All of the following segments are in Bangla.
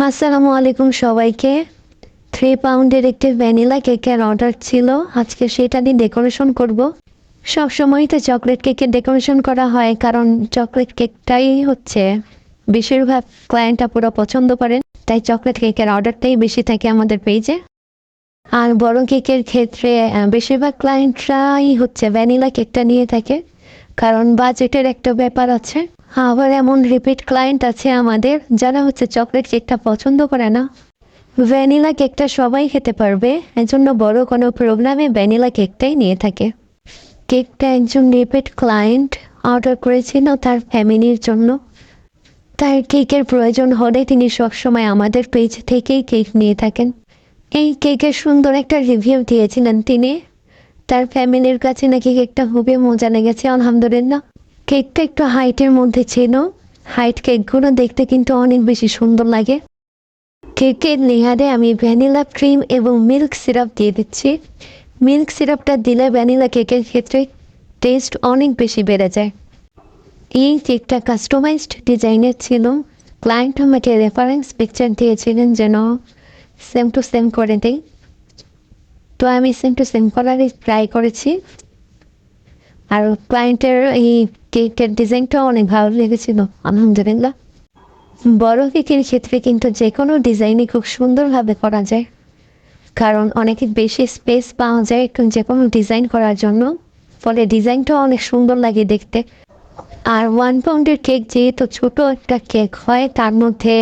আসসালামু আলাইকুম সবাইকে। থ্রি পাউন্ডের একটি ভ্যানিলা কেকের অর্ডার ছিল। আজকে সেটা দিয়ে ডেকোরেশন করব। সব সময় তো চকলেট কেকের ডেকোরেশন করা হয়, কারণ চকলেট কেকটাই হচ্ছে বেশিরভাগ ক্লায়েন্টরা পুরো পছন্দ করেন, তাই চকলেট কেকের অর্ডারটাই বেশি থাকে আমাদের পেজে আর বড় কেকের ক্ষেত্রে বেশিরভাগ ক্লায়েন্টরাই হচ্ছে ভ্যানিলা কেকটা নিয়ে থাকে। কারণ বাজেটের একটা ব্যাপার আছে। আবার এমন রিপিট ক্লায়েন্ট আছে আমাদের, যারা হচ্ছে চকলেট কেকটা পছন্দ করে না। ভ্যানিলা কেকটা সবাই খেতে পারবে, এজন্য বড় কোনো প্রোগ্রামে ভ্যানিলা কেকটাই নিয়ে থাকে। কেকটা একজন রিপিট ক্লায়েন্ট অর্ডার করেছিল তার ফ্যামিলির জন্য। তার কেকের প্রয়োজন হলে তিনি সবসময় আমাদের পেজ থেকেই কেক নিয়ে থাকেন। এই কেকের সুন্দর একটা রিভিউ দিয়েছিলেন তিনি। তার ফ্যামিলির কাছে নাকি কেকটা খুবই মজা লেগেছে, আলহামদুলিল্লাহ। কেকটা একটু হাইটের মধ্যে ছিল। হাইট কেকগুলো দেখতে কিন্তু অনেক বেশি সুন্দর লাগে। কেকের লেয়ারে আমি ভ্যানিলা ক্রিম এবং মিল্ক সিরাপ দিয়ে দিচ্ছি। মিল্ক সিরাপটা দিলে ভ্যানিলা কেকের ক্ষেত্রে টেস্ট অনেক বেশি বেড়ে যায়। এই কেকটা কাস্টমাইজড ডিজাইনের ছিল। ক্লায়েন্ট আমাকে রেফারেন্স পিকচার দিয়েছিলেন যেন সেম টু সেম করে দেই। তো আমি সেম টু সেম করারই ট্রাই করেছি। আর ক্লায়েন্টের এই কেকের ডিজাইনটাও অনেক ভালো লেগেছিল, আলহামদুলিল্লাহ। বড় কেকের ক্ষেত্রে কিন্তু যে কোনো ডিজাইনই খুব সুন্দরভাবে করা যায়। কারণ অনেক বেশি স্পেস পাওয়া যায় একটু যে কোনো ডিজাইন করার জন্য, ফলে ডিজাইনটাও অনেক সুন্দর লাগে দেখতে। আর ওয়ান পাউন্ডের কেক যেহেতু ছোট একটা কেক হয়, তার মধ্যে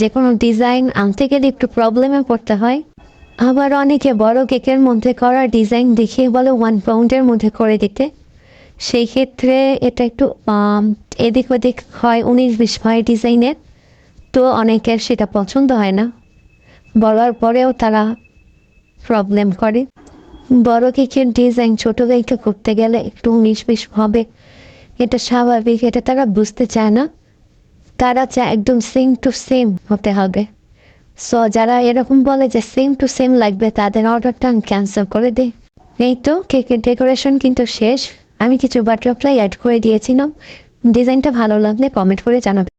যে কোনো ডিজাইন আনতে গেলে একটু প্রবলেমে পড়তে হয়। আবার অনেকে বড় কেকের মধ্যে করা ডিজাইন দেখিয়ে বলে ওয়ান পাউন্ডের মধ্যে করে দিতে। সেই ক্ষেত্রে এটা একটু এদিক ওদিক হয় উনিশ বিশ হয় ডিজাইনের, তো অনেকের সেটা পছন্দ হয় না। বলার পরেও তারা প্রবলেম করে। বড় কেকের ডিজাইন ছোটো কেকটা করতে গেলে একটু উনিশ বিশ হবে, এটা স্বাভাবিক, এটা তারা বুঝতে চায় না। তারা চায় একদম সেম টু সেম হতে হবে। সো যারা এরকম বলে যে সেম টু সেম লাগবে, তাদের অর্ডারটা আমি ক্যান্সেল করে দিই। এই তো কেকের ডেকোরেশন কিন্তু শেষ। আমি কিছু বাটারফ্লাই অ্যাড করে দিয়েছিলাম। ডিজাইনটা ভালো লাগলে কমেন্ট করে জানাবে।